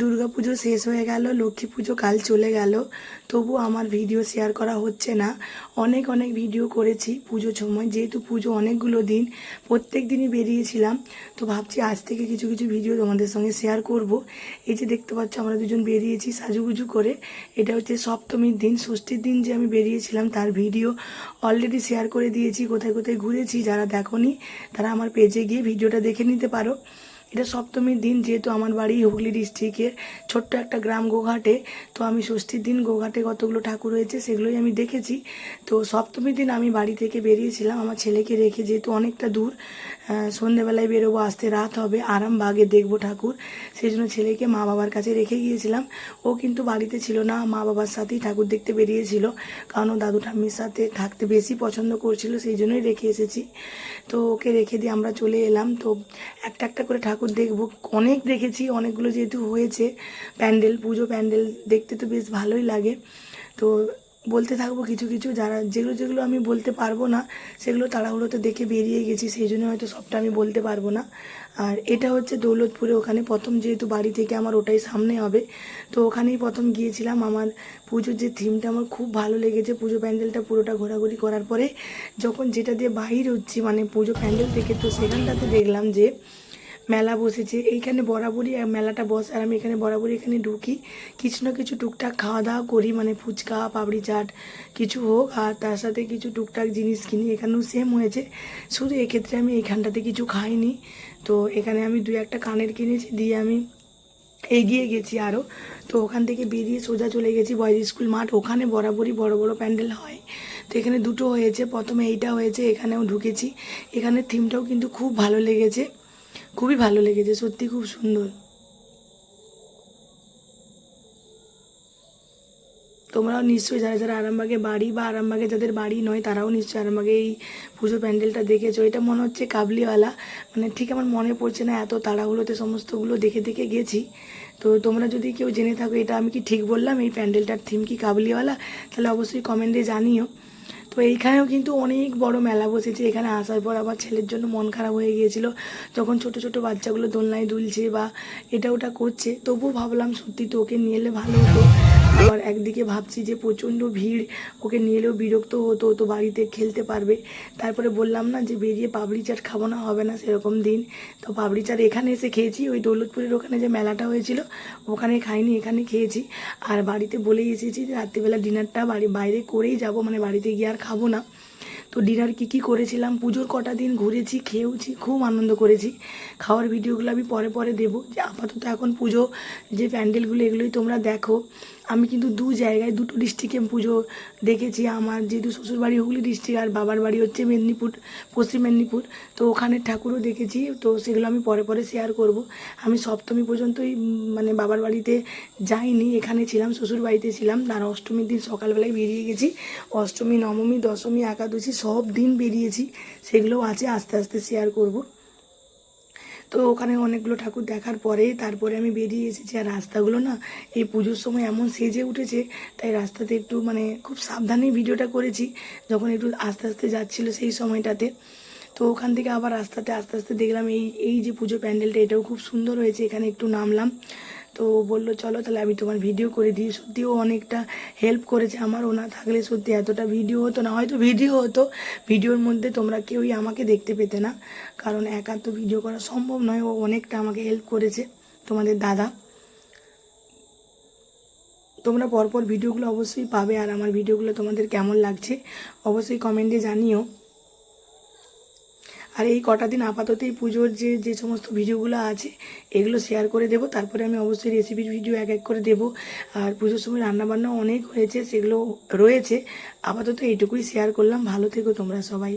দুর্গা পুজো শেষ হয়ে গেল, লক্ষ্মী পুজো কাল চলে গেল। তবু আমার ভিডিও শেয়ার করা হচ্ছে না। অনেক অনেক ভিডিও করেছি পুজোর সময়। যেহেতু পুজো অনেকগুলো দিন, প্রত্যেক দিনই বেরিয়েছিলাম, তো ভাবছি আজ থেকে কিছু কিছু ভিডিও তোমাদের সঙ্গে শেয়ার করব। এই যে দেখতে পাচ্ছ, আমরা দুজন বেরিয়েছি সাজুগুজু করে। এটা হচ্ছে সপ্তমীর দিন, ষষ্ঠীর দিন যে আমি বেরিয়েছিলাম, তার ভিডিও অলরেডি শেয়ার করে দিয়েছি। কোথায় কোথায় ঘুরেছি যারা দেখোনি, তারা আমার পেজে গিয়ে ভিডিওটা দেখে নিতে পারো। এটা সপ্তমীর দিন, যেহেতু আমার বাড়ি হুগলি ডিস্ট্রিক্টের ছোট্ট একটা গ্রাম গোঘাটে, তো আমি ষষ্ঠীর দিন গোঘাটে কতগুলো ঠাকুর রয়েছে সেগুলোই আমি দেখেছি। তো সপ্তমীর দিন আমি বাড়ি থেকে বেরিয়েছিলাম, আমার ছেলেকে রেখে, যেহেতু অনেকটা দূর সন্ধেবেলায় বেরোবো, আসতে রাত হবে আরামবাগে দেখব ঠাকুর। সেই জন্য ছেলেকে মা বাবার কাছে রেখে গিয়েছিলাম। ও কিন্তু বাড়িতে ছিল না, মা বাবার সাথেই ঠাকুর দেখতে বেরিয়েছিল। কারণ ও দাদু ঠাম্মির সাথে থাকতে বেশি পছন্দ করছিল, সেই জন্যই রেখে এসেছি। তো ওকে রেখে দিয়ে আমরা চলে এলাম। তো একটা একটা করে ঠাকুর দেখব। অনেক দেখেছি, অনেকগুলো যেহেতু হয়েছে। প্যান্ডেল, পুজো প্যান্ডেল দেখতে তো বেশ ভালোই লাগে। তো বলতে থাকব কিছু কিছু যারা, যেগুলো যেগুলো আমি বলতে পারব না, সেগুলো তাড়াহুড়োতে দেখে বেরিয়ে গেছি, সেই জন্য হয়তো সবটা আমি বলতে পারব না। আর এটা হচ্ছে দৌলতপুরে ওখানে প্রথম যেহেতু বাড়ি থেকে আমার ওটাই সামনে হবে, তো ওখানেই প্রথম গিয়েছিলাম আমার পুজোর যে থিমটা আমার খুব ভালো লেগেছে, পুজো প্যান্ডেলটা পুরোটা ঘোরাঘুরি করার পরে যখন যেটা দিয়ে বাহির হচ্ছি মানে পুজো প্যান্ডেল থেকে, তো সেখানটাতে দেখলাম যে মেলা বসেছে। এইখানে বরাবরই মেলাটা বসে আর আমি এখানে বরাবরই এখানে ঢুকি। কিছু না কিছু টুকটাক খাওয়া দাওয়া করি মানে ফুচকা, পাপড়ি চাট, কিছু হোক। আর তার সাথে কিছু টুকটাক জিনিস কিনি। এখানেও সেম হয়েছে। শুধু এক্ষেত্রে আমি এখানটাতে কিছু খাইনি। তো এখানে আমি দু একটা কানের কিনেছি, দিয়ে আমি এগিয়ে গেছি আরও তো ওখান থেকে বেরিয়ে সোজা চলে গেছি বয়েজ স্কুল মাঠ। ওখানে বরাবরই বড় বড় প্যান্ডেল হয়। তো এখানে দুটো হয়েছে। প্রথমে এইটা হয়েছে, এখানেও ঢুকেছি। এখানে থিমটাও কিন্তু খুব ভালো লেগেছে। খুবই ভালো লেগেছে, সত্যি খুব সুন্দর। তোমরাও নিশ্চয়ই যারা যারা আরামবাগে বাড়ি বা আরামবাগে যাদের বাড়ি নয়, তারাও নিশ্চয়ই আরামবাগে এই পুজো প্যান্ডেলটা দেখেছ। এটা মনে হচ্ছে কাবলিওয়ালা মানে ঠিক আমার মনে পড়ছে না এত তাড়াহুড়োতে সমস্তগুলো দেখে দেখে গেছি। তো তোমরা যদি কেউ জেনে থাকো, এটা আমি কি ঠিক বললাম? এই প্যান্ডেলটার থিম কি কাবলিওয়ালা? তাহলে অবশ্যই কমেন্টে জানিও। তো এইখানেও কিন্তু অনেক বড় মেলা বসেছে। এখানে আসার পর আবার ছেলের জন্য মন খারাপ হয়ে গিয়েছিল। যখন ছোট ছোট বাচ্চাগুলো দোলনায় দুলছে বা এটা ওটা করছে, তবুও ভাবলাম সত্যি তো ওকে নিয়ে এলে ভালো হতো। আবার একদিকে ভাবছি যে প্রচণ্ড ভিড়, ওকে নিয়ে এলেও বিরক্ত হতো, তো বাড়িতে খেলতে পারবে। তারপরে বললাম না যে বেরিয়ে পাপড়ি চাট খাব না, হবে না সেরকম দিন। তো পাপড়ি চাট এখানে এসে খেয়েছি, ওই দৌলতপুরের ওখানে যে মেলাটা হয়েছিল, ওখানে খাইনি, এখানে খেয়েছি। আর বাড়িতে বলেই এসেছি যে রাত্রিবেলা ডিনারটা বাড়ি, বাইরে করেই যাব মানে বাড়িতে গিয়ে আর খাব না। তো ডিনার কী কী করেছিলাম? পুজোর কটা দিন ঘুরেছি, খেয়েওছি, খুব আনন্দ করেছি। খাওয়ার ভিডিওগুলো আমি পরে পরে দেবো। যে আপাতত এখন পুজো, যে প্যান্ডেলগুলো, এগুলোই তোমরা দেখো। আমি কিন্তু দু জায়গায় দুটো ডিস্ট্রিক্টে পুজো দেখেছি। আমার যেহেতু শ্বশুরবাড়ি হুগলি ডিস্ট্রিক্ট আর বাবার বাড়ি হচ্ছে মেদিনীপুর, পশ্চিম মেদিনীপুর। তো ওখানে ঠাকুরও দেখেছি। তো সেগুলো আমি পরে পরে শেয়ার করব। আমি সপ্তমী পর্যন্তই মানে বাবার বাড়িতে যাইনি। এখানে ছিলাম শ্বশুর বাড়িতে ছিলাম। আর অষ্টমীর দিন সকালবেলায় বেরিয়ে গেছি। অষ্টমী, নবমী, দশমী, একাদশী সব দিন বেরিয়েছি। সেগুলোও আছে, আস্তে আস্তে শেয়ার করব। তো ওখানে অনেকগুলো ঠাকুর দেখার পরে তারপরে আমি বেরিয়ে এসেছি। আর রাস্তাগুলো না, এই পুজোর সময় এমন সেজে উঠেছে, তাই রাস্তাতে একটু মানে খুব সাবধানেই ভিডিওটা করেছি, যখন একটু আস্তে আস্তে যাচ্ছিল সেই সময়টাতে। তো ওখান থেকে আবার রাস্তাতে আস্তে আস্তে দেখলাম এই এই যে পুজো প্যান্ডেলটা, এটাও খুব সুন্দর হয়েছে, এখানে একটু নামলাম। তো বলল, চলো তাহলে আমি তোমার ভিডিও করে দিই। সত্যিও অনেকটা হেল্প করেছে আমার। ও না থাকলে সত্যি এতটা ভিডিও হতো না। হয়তো ভিডিও হতো ভিডিওর মধ্যে তোমরা কেউই আমাকে দেখতে পেতে না। কারণ একা তো ভিডিও করা সম্ভব নয়। ও অনেকটা আমাকে হেল্প করেছে, তোমাদের দাদা। তোমরা পরপর ভিডিওগুলো অবশ্যই পাবে। আর আমার ভিডিওগুলো তোমাদের কেমন লাগছে, অবশ্যই কমেন্টে জানিও। আর এই কটা দিন আপাতত এই পুজোর যে যে সমস্ত ভিডিওগুলো আছে, এগুলো শেয়ার করে দেব। তারপরে আমি অবশ্যই রেসিপির ভিডিও এক এক করে দেব। আর পুজোর সময় রান্নাবান্না অনেক হয়েছে, সেগুলো রয়েছে। আপাতত এইটুকুই শেয়ার করলাম। ভালো থেকো তোমরা সবাই।